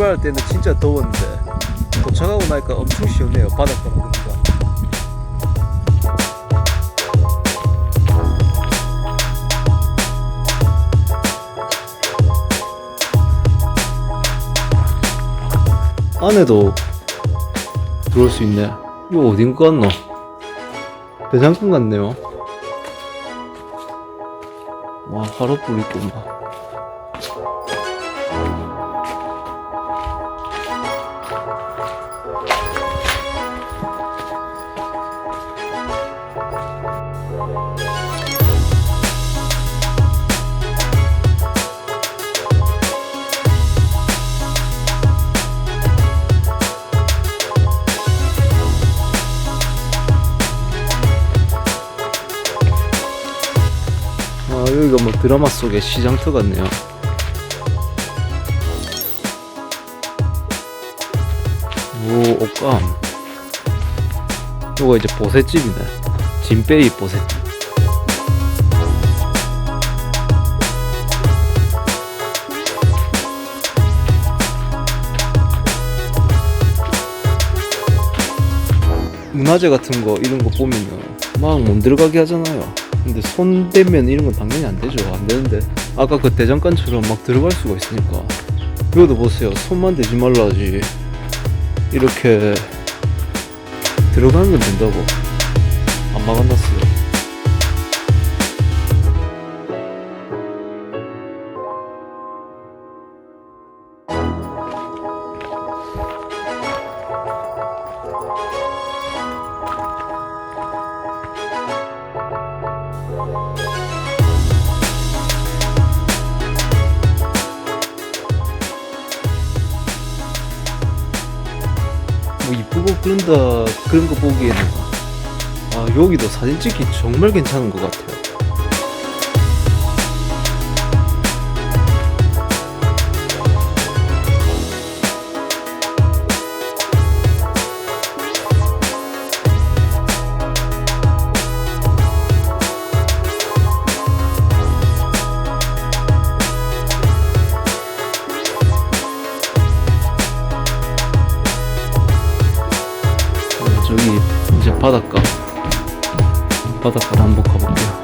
출발할 때는 진짜 더웠는데 도착하고 나니까 엄청 시원해요 바닷가라 보니까. 안에도 들어올 수 있네. 이거 어딘 것 같노? 대장간 같네요. 와 화로불 있고 막 아 여기가 뭐 드라마 속의 시장터 같네요 오 옷감 이거 이제 보셋집이네. 진빼이 보셋집. 문화재 같은 거 이런 거 보면은 막 못 들어가게 하잖아요. 근데 손 대면 이런 건 당연히 안 되죠. 안 되는데. 아까 그 대장간처럼 막 들어갈 수가 있으니까. 이것도 보세요. 손만 대지 말라지 이렇게 들어가는 건 된다고 안 막아놨어요. 그런다 그런 거 보기에는 아 여기도 사진 찍기 정말 괜찮은 것 같아요. 저기 이제 바닷가. 바닷가로 한번 가볼게요